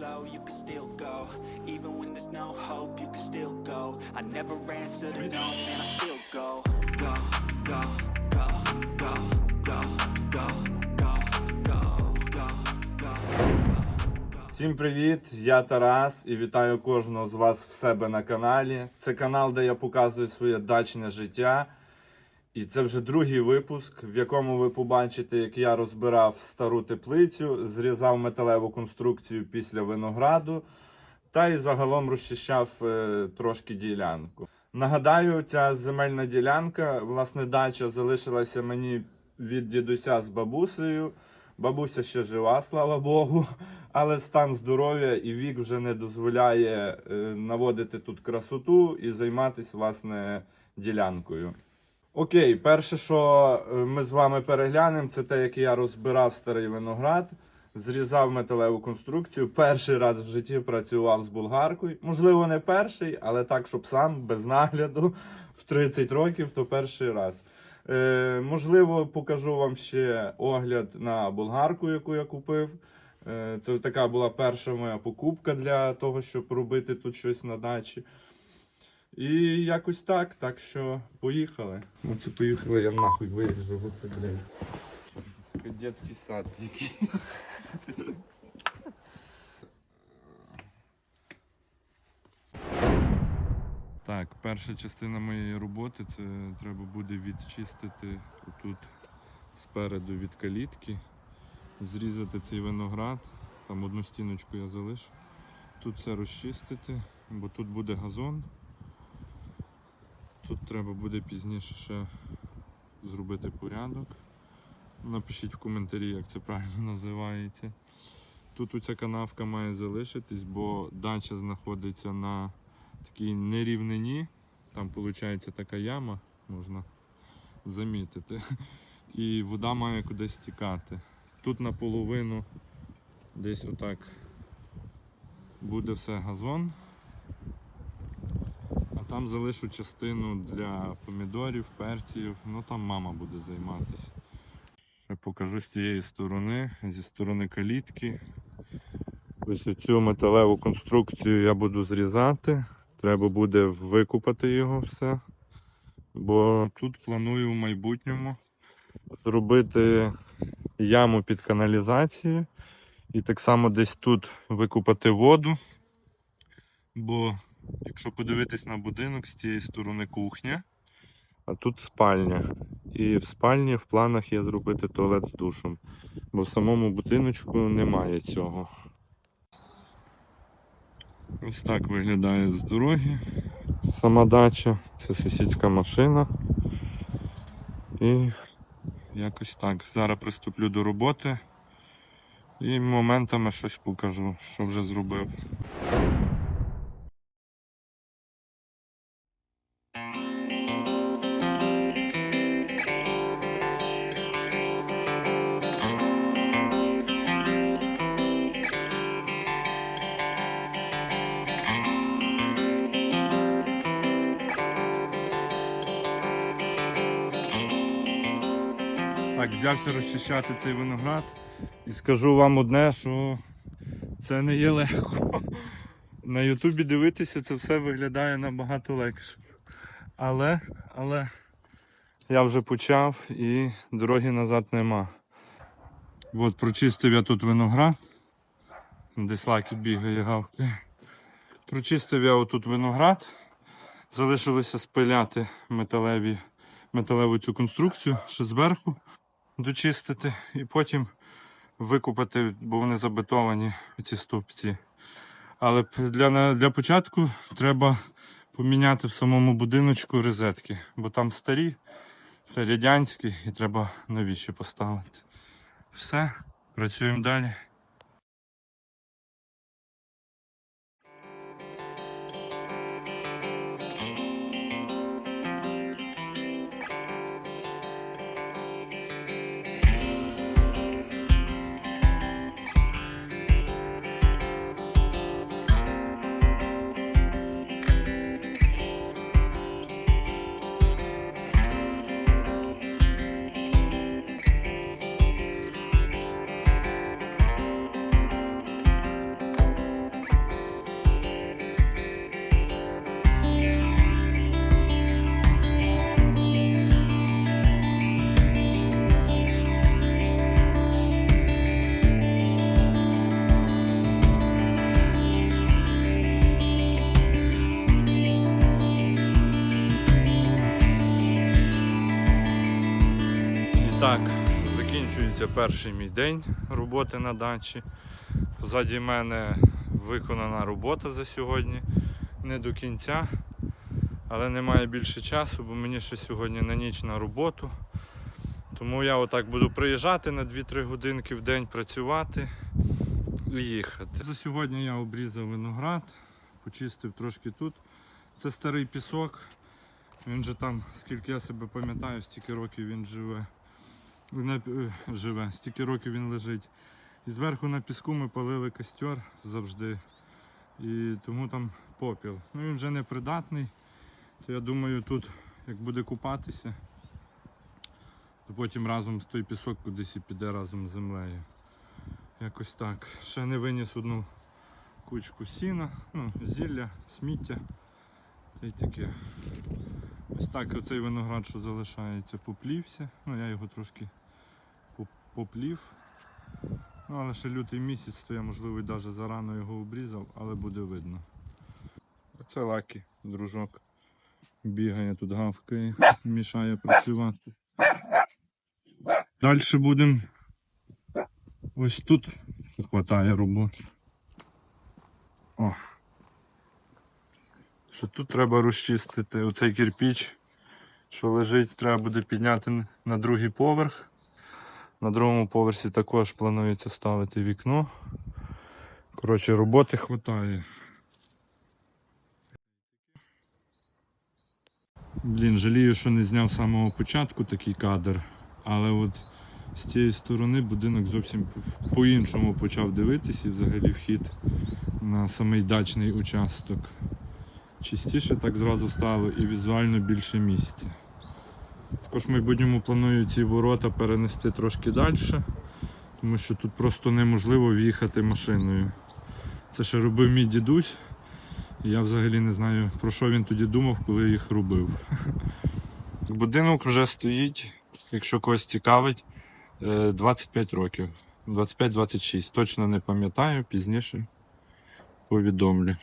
slow, you can still go. Even when there's no hope, you can still go. I never answer to no, man, I still go. Go, go, go, go, go, go, go, go, go, go, go. Всім привіт! Я Тарас і вітаю кожного з вас в себе на каналі. Це канал, де я показую своє дачне життя. І це вже другий випуск, в якому ви побачите, як я розбирав стару теплицю, зрізав металеву конструкцію після винограду та й загалом розчищав е, трошки ділянку. Нагадаю, ця земельна ділянка, власне, дача залишилася мені від дідуся з бабусею. Бабуся ще жива, слава Богу, але стан здоров'я і вік вже не дозволяє е, наводити тут красоту і займатися власне ділянкою. Окей, перше, що е, ми з вами переглянемо, це те, як я розбирав старий виноград, зрізав металеву конструкцію. Перший раз в житті працював з болгаркою. Можливо, не перший, але так, щоб сам без нагляду в 30 років, то перший раз. Е, можливо, покажу вам ще огляд на болгарку, яку я купив. Е, це така була перша моя покупка для того, щоб робити тут щось на дачі. І якось так, так що поїхали. Оце поїхали, я нахуй виріжу, оце, блін. Дитячий сад який. Так, перша частина моєї роботи це треба буде відчистити тут спереду від калітки, зрізати цей виноград, там одну стіночку я залишу. Тут все розчистити, бо тут буде газон. Тут треба буде пізніше ще зробити порядок. Напишіть в коментарі, як це правильно називається. Тут оця канавка має залишитись, бо дача знаходиться на такій нерівнині. Там виходить така яма, можна замітити. І вода має кудись стікати. Тут наполовину десь отак буде все газон. Там залишу частину для помідорів, перців, ну там мама буде займатися. Ще покажу з цієї сторони, зі сторони калітки. Ось цю металеву конструкцію я буду зрізати. Треба буде викупати його все. Бо тут планую в майбутньому зробити яму під каналізацію. І так само десь тут викупати воду. Бо якщо подивитись на будинок, з цієї сторони кухня, а тут спальня. І в спальні в планах є зробити туалет з душем. Бо в самому будиночку немає цього. Ось так виглядає з дороги сама дача. Це сусідська машина. І якось так. Зараз приступлю до роботи і моментами щось покажу, що вже зробив. Так, взявся розчищати цей виноград і скажу вам одне, що це не є легко. На Ютубі дивитися це все виглядає набагато легше. Але, але я вже почав і дороги назад нема. От прочистив я тут виноград. Десь лаки бігає гавки. Прочистив я отут виноград. Залишилося спиляти металеві, металеву цю конструкцію ще зверху дочистити і потім викупати, бо вони забетовані ці стовпці. Але для, для початку треба поміняти в самому будиночку розетки, бо там старі, це радянські і треба новіші поставити. Все, працюємо далі. Закінчується перший мій день роботи на дачі. Позаді мене виконана робота за сьогодні. Не до кінця, але немає більше часу, бо мені ще сьогодні на ніч на роботу. Тому я отак буду приїжджати на 2-3 годинки в день працювати і їхати. За сьогодні я обрізав виноград, почистив трошки тут. Це старий пісок. Він же там, скільки я себе пам'ятаю, стільки років він живе. Е, живе, стільки років він лежить. І зверху на піску ми палили костер завжди. І тому там попіл. Ну він вже не придатний. То я думаю, тут як буде купатися, то потім разом з той пісок кудись і піде разом з землею. Якось так. Ще не виніс одну кучку сіна, ну, зілля, сміття. Та й таке. Ось так оцей виноград, що залишається, поплівся. Ну я його трошки поплів. Ну, але ще лютий місяць, то я можливо навіть зарано його обрізав, але буде видно. Оце лакі, дружок. Бігає тут гавкає, мішає працювати. Далі будемо. Ось тут хватає роботи. О. Що тут треба розчистити оцей кирпіч, що лежить, треба буде підняти на другий поверх. На другому поверсі також планується ставити вікно. Коротше, роботи хватає. Блін, жалію, що не зняв з самого початку такий кадр, але от з цієї сторони будинок зовсім по-іншому почав дивитися і взагалі вхід на самий дачний участок. Чистіше так зразу стало і візуально більше місця. Також в майбутньому планую ці ворота перенести трошки далі, тому що тут просто неможливо в'їхати машиною. Це ще робив мій дідусь. Я взагалі не знаю, про що він тоді думав, коли їх робив. Будинок вже стоїть, якщо когось цікавить, е, 25 років. 25-26. Точно не пам'ятаю, пізніше повідомлю.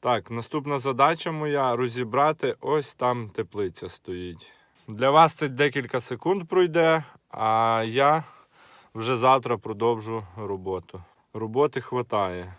Так, наступна задача моя розібрати ось там теплиця стоїть. Для вас це декілька секунд пройде, а я вже завтра продовжу роботу. Роботи хватає.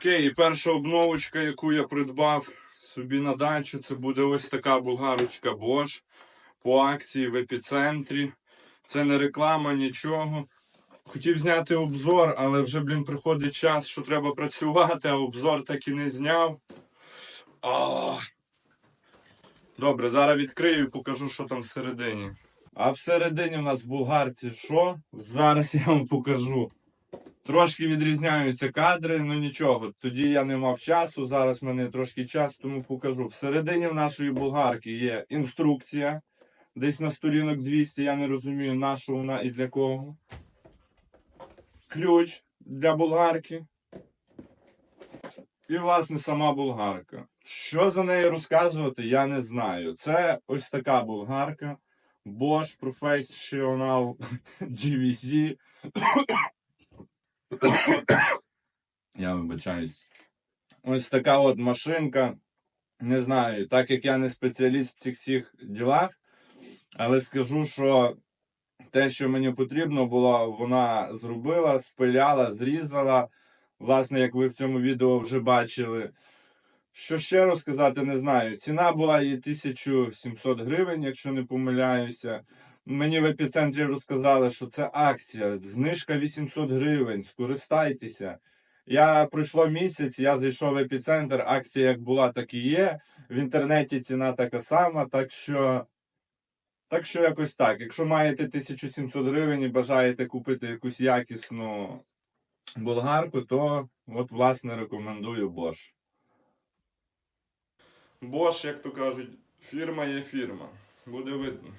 Окей, і перша обновочка, яку я придбав собі на дачу, це буде ось така булгарочка Bosch по акції в епіцентрі. Це не реклама, нічого. Хотів зняти обзор, але вже, блін, приходить час, що треба працювати, а обзор так і не зняв. А. Добре, зараз відкрию і покажу, що там всередині. А всередині у нас в булгарці що? Зараз я вам покажу. Трошки відрізняються кадри, ну нічого. Тоді я не мав часу. Зараз в мене трошки час, тому покажу. Всередині в нашої болгарки є інструкція. Десь на сторінок 200, я не розумію, на що вона і для кого. Ключ для болгарки. І, власне, сама болгарка. Що за нею розказувати, я не знаю. Це ось така болгарка. Bosch Professional GVC. Я вибачаюсь. Ось така от машинка. Не знаю, так як я не спеціаліст в цих всіх ділах, але скажу, що те, що мені потрібно було, вона зробила, спиляла, зрізала. Власне, як ви в цьому відео вже бачили. Що ще розказати, не знаю. Ціна була її 1700 гривень, якщо не помиляюся. Мені в епіцентрі розказали, що це акція, знижка 800 гривень, скористайтеся. Я пройшло місяць, я зайшов в епіцентр, акція як була, так і є. В інтернеті ціна така сама, так що. Так що якось так. Якщо маєте 1700 гривень і бажаєте купити якусь якісну болгарку, то от, власне, рекомендую Bosch. Bosch, як то кажуть, фірма є фірма. Буде видно.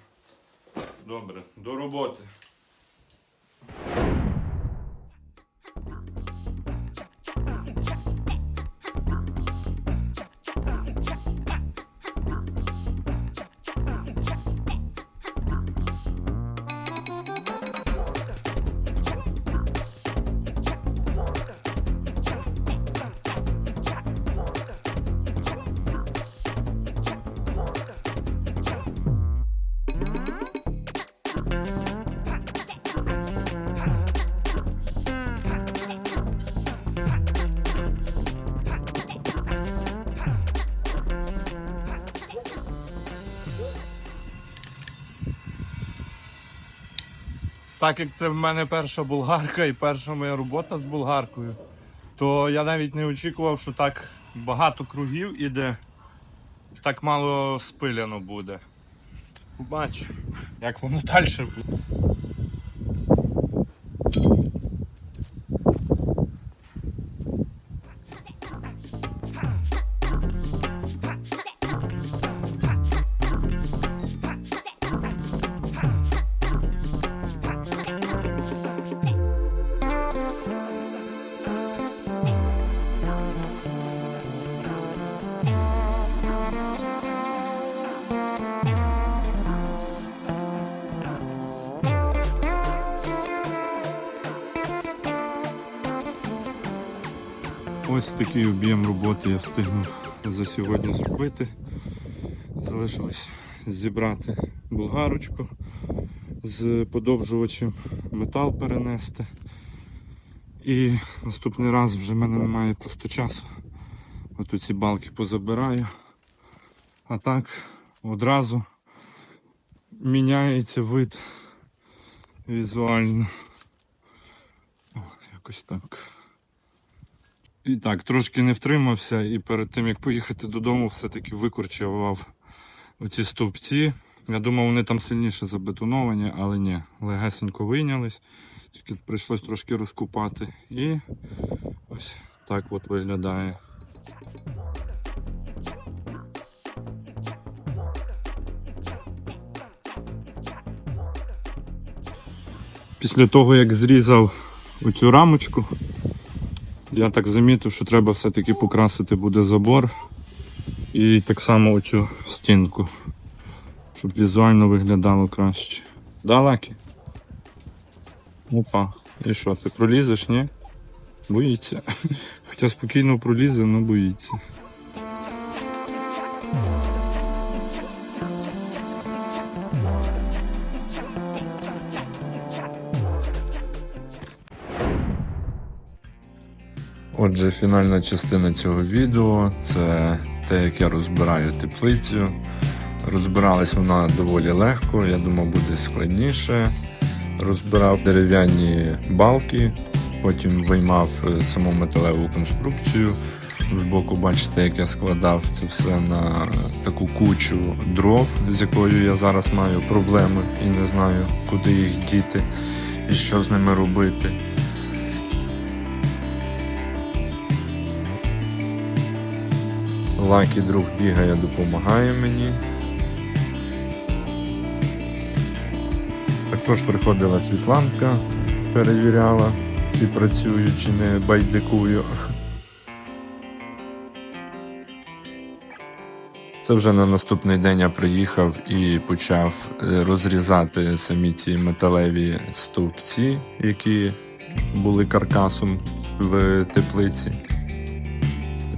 Добре, до роботи. Так як це в мене перша болгарка і перша моя робота з болгаркою, то я навіть не очікував, що так багато кругів іде, так мало спиляно буде. Побачу, як воно далі буде. Такий об'єм роботи я встигнув за сьогодні зробити. Залишилось зібрати болгарочку з подовжувачем, метал перенести. І наступний раз вже в мене немає просто часу. От ці балки позабираю. А так одразу міняється вид візуально. О, якось так. І так, трошки не втримався і перед тим як поїхати додому, все-таки викорчував оці стовпці. Я думав, вони там сильніше забетоновані, але ні, легесенько вийнялись. Тільки прийшлось трошки розкупати. І ось так от виглядає. Після того, як зрізав оцю рамочку, я так замітив, що треба все-таки покрасити буде забор і так само оцю стінку, щоб візуально виглядало краще. Да? Опа. І що, ти пролізеш, ні? Боїться. Хоча спокійно пролізе, але боїться. Отже, фінальна частина цього відео це те, як я розбираю теплицю. Розбиралась вона доволі легко, я думав, буде складніше. Розбирав дерев'яні балки, потім виймав е, саму металеву конструкцію. Збоку бачите, як я складав це все на таку кучу дров, з якою я зараз маю проблеми і не знаю, куди їх діти і що з ними робити. Лакі друг бігає, допомагає мені. Також приходила Світланка, перевіряла, чи працюю, чи не байдикую. Це вже на наступний день я приїхав і почав е, розрізати самі ці металеві стовпці, які були каркасом в теплиці.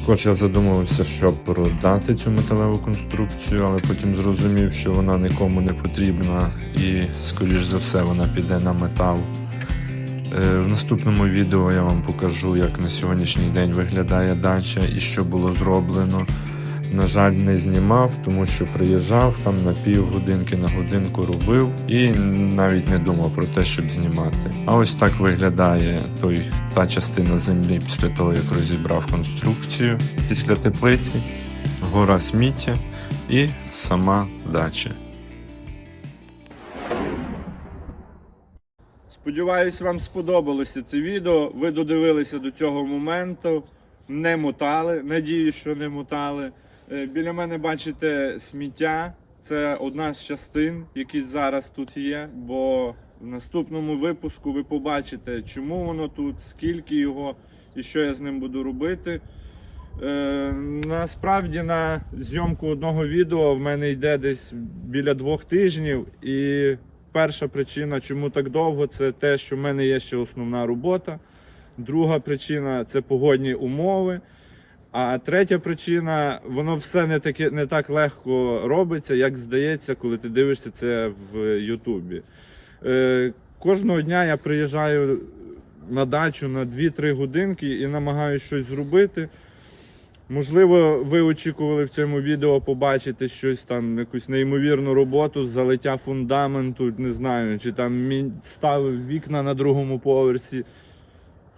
Також я задумувався, щоб продати цю металеву конструкцію, але потім зрозумів, що вона нікому не потрібна і, скоріш за все, вона піде на метал. Е, В наступному відео я вам покажу, як на сьогоднішній день виглядає дача і що було зроблено. На жаль, не знімав, тому що приїжджав там на півгодинки на годинку робив і навіть не думав про те, щоб знімати. А ось так виглядає той та частина землі після того, як розібрав конструкцію після теплиці, гора сміття і сама дача. Сподіваюсь, вам сподобалося це відео. Ви додивилися до цього моменту, не мотали. Надіюсь, що не мотали. Е, Біля мене бачите сміття. Це одна з частин, які зараз тут є. Бо в наступному випуску ви побачите, чому воно тут, скільки його і що я з ним буду робити. Е, насправді на зйомку одного відео в мене йде десь біля двох тижнів. І перша причина, чому так довго, це те, що в мене є ще основна робота. Друга причина це погодні умови. А третя причина, воно все не таке не так легко робиться, як здається, коли ти дивишся це в Ютубі. Е, кожного дня я приїжджаю на дачу на 2-3 годинки і намагаюся щось зробити. Можливо, ви очікували в цьому відео побачити щось там, якусь неймовірну роботу, залиття фундаменту, не знаю, чи там ставив вікна на другому поверсі.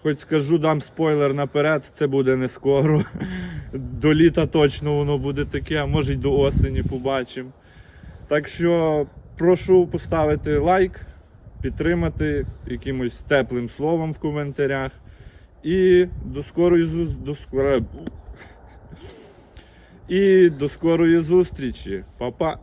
Хоч скажу, дам спойлер наперед, це буде не скоро. До літа точно воно буде таке, а може й до осені побачимо. Так що прошу поставити лайк, підтримати якимось теплим словом в коментарях. І до скорої зу... до скоро... І до скорої зустрічі. Па-па.